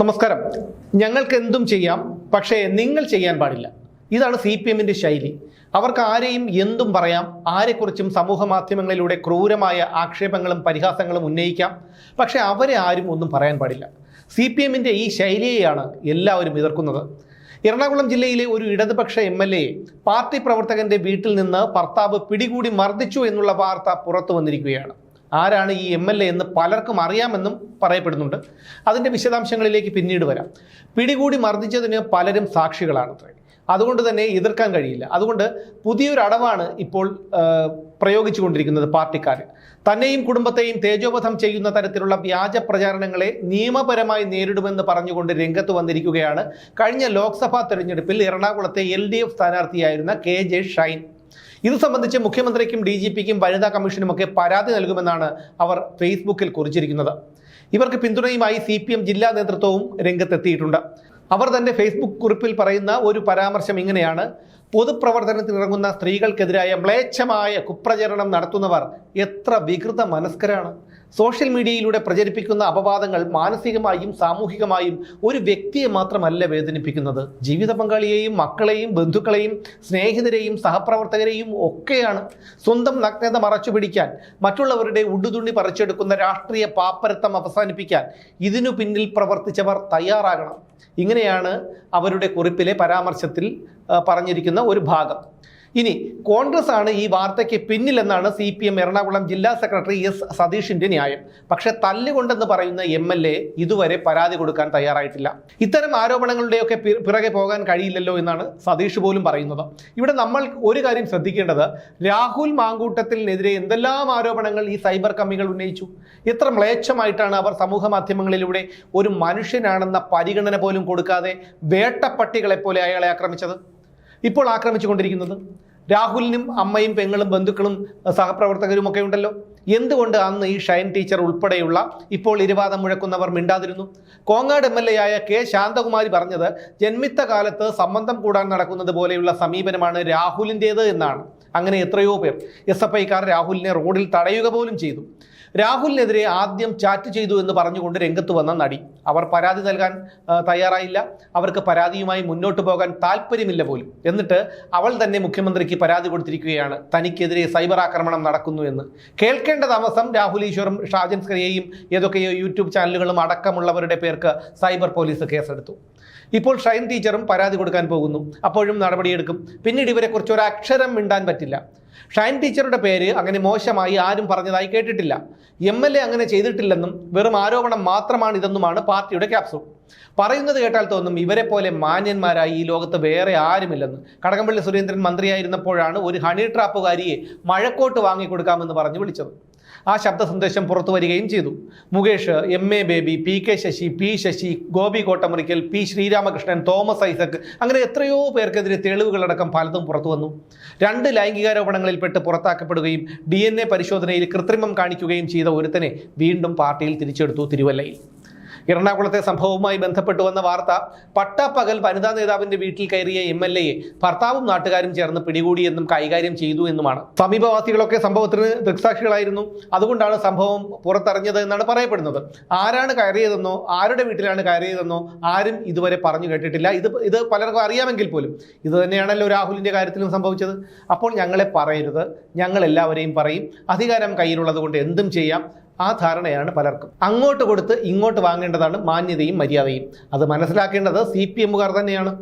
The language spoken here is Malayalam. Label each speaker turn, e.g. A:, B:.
A: നമസ്കാരം. ഞങ്ങൾക്ക് എന്തും ചെയ്യാം പക്ഷേ നിങ്ങൾ ചെയ്യാൻ പാടില്ല. ഇതാണ് സി പി എമ്മിന്റെ ശൈലി. അവർക്ക് ആരെയും എന്തും പറയാം ആരെക്കുറിച്ചും സമൂഹ മാധ്യമങ്ങളിലൂടെ ക്രൂരമായ ആക്ഷേപങ്ങളും പരിഹാസങ്ങളും ഉന്നയിക്കാം പക്ഷേ അവരെ ആരും ഒന്നും പറയാൻ പാടില്ല. സി പി എമ്മിന്റെ ഈ ശൈലിയെയാണ് എല്ലാവരും എതിർക്കുന്നത്. എറണാകുളം ജില്ലയിലെ ഒരു ഇടതുപക്ഷ എം എൽ എ പാർട്ടി പ്രവർത്തകന്റെ വീട്ടിൽ നിന്ന് ഭർത്താവ് പിടികൂടി മർദ്ദിച്ചു എന്നുള്ള വാർത്ത പുറത്തു വന്നിരിക്കുകയാണ്. ആരാണ് ഈ എം എൽ എ എന്ന് പലർക്കും അറിയാമെന്നും പറയപ്പെടുന്നുണ്ട്. അതിന്റെ വിശദാംശങ്ങളിലേക്ക് പിന്നീട് വരാം. പിടികൂടി മർദ്ദിച്ചതിന് പലരും സാക്ഷികളാണത്രേ. അതുകൊണ്ട് തന്നെ എതിർക്കാൻ കഴിയില്ല. അതുകൊണ്ട് പുതിയൊരു അടവാണ് ഇപ്പോൾ പ്രയോഗിച്ചു കൊണ്ടിരിക്കുന്നത് പാർട്ടിക്കാർ തന്നെയും കുടുംബത്തെയും തേജോവധം ചെയ്യുന്ന തരത്തിലുള്ള വ്യാജ പ്രചാരണങ്ങളെ നിയമപരമായി നേരിടുമെന്ന് പറഞ്ഞുകൊണ്ട് രംഗത്ത് വന്നിരിക്കുകയാണ്. കഴിഞ്ഞ ലോക്സഭാ തെരഞ്ഞെടുപ്പിൽ എറണാകുളത്തെ എൽ ഡി എഫ് സ്ഥാനാർത്ഥിയായിരുന്ന കെ ജെ ഷൈൻ. ഇത് സംബന്ധിച്ച് മുഖ്യമന്ത്രിക്കും ഡി ജി പിക്കും വനിതാ കമ്മീഷനുമൊക്കെ പരാതി നൽകുമെന്നാണ് അവർ ഫേസ്ബുക്കിൽ കുറിച്ചിരിക്കുന്നത്. ഇവർക്ക് പിന്തുണയുമായി സി പി എം ജില്ലാ നേതൃത്വവും രംഗത്തെത്തിയിട്ടുണ്ട്. അവർ തന്റെ ഫേസ്ബുക്ക് കുറിപ്പിൽ പറയുന്ന ഒരു പരാമർശം ഇങ്ങനെയാണ്. പൊതുപ്രവർത്തനത്തിനിറങ്ങുന്ന സ്ത്രീകൾക്കെതിരായ മ്ലേച്ഛമായ കുപ്രചരണം നടത്തുന്നവർ എത്ര വികൃത മനസ്കരാണ്. സോഷ്യൽ മീഡിയയിലൂടെ പ്രചരിപ്പിക്കുന്ന അപവാദങ്ങൾ മാനസികമായും സാമൂഹികമായും ഒരു വ്യക്തിയെ മാത്രമല്ല വേദനിപ്പിക്കുന്നത്. ജീവിത പങ്കാളിയെയും മക്കളെയും ബന്ധുക്കളെയും സ്നേഹിതരെയും സഹപ്രവർത്തകരെയും ഒക്കെയാണ് സ്വന്തം നഗ്നത മറച്ചു പിടിക്കാൻ മറ്റുള്ളവരുടെ ഉടുതുണി പറിച്ചെടുക്കുന്ന രാഷ്ട്രീയ പാപ്പരത്തം അവസാനിപ്പിക്കാൻ ഇതിനു പിന്നിൽ പ്രവർത്തിച്ചവർ തയ്യാറാകണം. ഇങ്ങനെയാണ് അവരുടെ കുറിപ്പിലെ പരാമർശത്തിൽ പറഞ്ഞിരിക്കുന്ന ഒരു ഭാഗം. ഇനി കോൺഗ്രസ് ആണ് ഈ വാർത്തയ്ക്ക് പിന്നിലെന്നാണ് സി പി എം എറണാകുളം ജില്ലാ സെക്രട്ടറി എസ് സതീഷിന്റെ ന്യായം. പക്ഷെ തല്ലുകൊണ്ടെന്ന് പറയുന്ന എം എൽ എ ഇതുവരെ പരാതി കൊടുക്കാൻ തയ്യാറായിട്ടില്ല. ഇത്തരം ആരോപണങ്ങളുടെയൊക്കെ പിറകെ പോകാൻ കഴിയില്ലല്ലോ എന്നാണ് സതീഷ് പോലും പറയുന്നത്. ഇവിടെ നമ്മൾ ഒരു കാര്യം ശ്രദ്ധിക്കേണ്ടത്. രാഹുൽ മാങ്കൂട്ടത്തിനെതിരെ എന്തെല്ലാം ആരോപണങ്ങൾ ഈ സൈബർ കമ്മികൾ ഉന്നയിച്ചു? എത്ര മ്ലേച്ഛമായിട്ടാണ് അവർ സമൂഹ മാധ്യമങ്ങളിലൂടെ ഒരു മനുഷ്യനാണെന്ന പരിഗണന പോലും കൊടുക്കാതെ വേട്ടപ്പട്ടികളെ പോലെ അയാളെ ആക്രമിച്ചത്? ഇപ്പോൾ ആക്രമിച്ചുകൊണ്ടിരിക്കുന്നത്. രാഹുലിനും അമ്മയും പെങ്ങളും ബന്ധുക്കളും സഹപ്രവർത്തകരും ഒക്കെ ഉണ്ടല്ലോ. എന്തുകൊണ്ട് അന്ന് ഈ ഷൈൻ ടീച്ചർ ഉൾപ്പെടെയുള്ള ഇപ്പോൾ ഇരുവാദം മുഴക്കുന്നവർ മിണ്ടാതിരുന്നു? കോങ്ങാട് എം എൽ എ ആയ കെ ശാന്തകുമാരി പറഞ്ഞത് ജന്മിത്ത കാലത്ത് സംബന്ധം കൂടാൻ നടക്കുന്നത് പോലെയുള്ള സമീപനമാണ് രാഹുലിന്റേത് എന്നാണ്. അങ്ങനെ എത്രയോ പേർ എസ് എഫ് ഐക്കാർ രാഹുലിനെ റോഡിൽ തടയുക പോലും ചെയ്തു. രാഹുലിനെതിരെ ആദ്യം ചാറ്റ് ചെയ്തു എന്ന് പറഞ്ഞുകൊണ്ട് രംഗത്ത് വന്ന നടി. അവർ പരാതി നൽകാൻ തയ്യാറായില്ല. അവർക്ക് പരാതിയുമായി മുന്നോട്ട് പോകാൻ താല്പര്യമില്ല പോലും. എന്നിട്ട് അവൾ തന്നെ മുഖ്യമന്ത്രിക്ക് പരാതി കൊടുത്തിരിക്കുകയാണ്. തനിക്കെതിരെ സൈബർ ആക്രമണം നടക്കുന്നു എന്ന്. കേൾക്കേണ്ട താമസം രാഹുൽ ഈശ്വറും ഷാജൻ സ്കറിയയും ഏതൊക്കെയോ യൂട്യൂബ് ചാനലുകളും അടക്കമുള്ളവരുടെ പേർക്ക് സൈബർ പോലീസ് കേസെടുത്തു. ഇപ്പോൾ ഷൈൻ ടീച്ചറും പരാതി കൊടുക്കാൻ പോകുന്നു. അപ്പോഴും നടപടിയെടുക്കും. പിന്നീട് ഇവരെക്കുറിച്ച് ഒരു അക്ഷരം മിണ്ടാൻ പറ്റില്ല. ഷൈൻ ടീച്ചറുടെ പേര് അങ്ങനെ മോശമായി ആരും പറഞ്ഞതായി കേട്ടിട്ടില്ല. എം എൽ എ അങ്ങനെ ചെയ്തിട്ടില്ലെന്നും വെറും ആരോപണം മാത്രമാണ് ഇതെന്നുമാണ് പാർട്ടിയുടെ ക്യാപ്സൂൾ പറയുന്നത് കേട്ടാൽ തോന്നും ഇവരെ പോലെ മാന്യന്മാരായി ഈ ലോകത്ത് വേറെ ആരുമില്ലെന്ന്. കടകംപള്ളി സുരേന്ദ്രൻ മന്ത്രിയായിരുന്നപ്പോഴാണ് ഒരു ഹണി ട്രാപ്പുകാരിയെ മഴക്കോട്ട് വാങ്ങിക്കൊടുക്കാമെന്ന് പറഞ്ഞ് വിളിച്ചത്. ആ ശബ്ദ സന്ദേശം പുറത്തു വരികയും ചെയ്തു. Mukesh M A Baby P K Sasi P Sasi Gopi Kottamurickal P Sreeramakrishnan Thomas Isaac അങ്ങനെ എത്രയോ പേർക്കെതിരെ തെളിവുകളടക്കം പലതും പുറത്തു വന്നു. രണ്ട് ലൈംഗികാരോപണങ്ങളിൽപ്പെട്ട് പുറത്താക്കപ്പെടുകയും ഡി പരിശോധനയിൽ കൃത്രിമം കാണിക്കുകയും ചെയ്ത ഒരുത്തനെ വീണ്ടും പാർട്ടിയിൽ തിരിച്ചെടുത്തു തിരുവല്ലയിൽ. എറണാകുളത്തെ സംഭവവുമായി ബന്ധപ്പെട്ട് വന്ന വാർത്ത പട്ടപ്പകൽ വനിതാ നേതാവിന്റെ വീട്ടിൽ കയറിയ എം എൽ എയെ ഭർത്താവും നാട്ടുകാരും ചേർന്ന് പിടികൂടിയെന്നും കൈകാര്യം ചെയ്തു എന്നുമാണ്. സമീപവാസികളൊക്കെ സംഭവത്തിന് ദൃക്സാക്ഷികളായിരുന്നു. അതുകൊണ്ടാണ് സംഭവം പുറത്തറിഞ്ഞത് എന്നാണ് പറയപ്പെടുന്നത്. ആരാണ് കയറിയതെന്നോ ആരുടെ വീട്ടിലാണ് കയറിയതെന്നോ ആരും ഇതുവരെ പറഞ്ഞു കേട്ടിട്ടില്ല. ഇത് ഇത് പലർക്കും അറിയാമെങ്കിൽ പോലും ഇത് തന്നെയാണല്ലോ രാഹുലിന്റെ കാര്യത്തിലും സംഭവിച്ചത്. അപ്പോൾ ഞങ്ങളെ പറയരുത്. ഞങ്ങൾ എല്ലാവരെയും പറയും. അധികാരം കയ്യിലുള്ളത് കൊണ്ട് എന്തും ചെയ്യാം. ആ ധാരണയാണ് പലർക്കും. അങ്ങോട്ട് കൊടുത്ത് ഇങ്ങോട്ട് വാങ്ങേണ്ടതാണ് മാന്യതയും മര്യാദയും. അത് മനസ്സിലാക്കേണ്ടത് സി പി എമ്മുകാർ തന്നെയാണ്.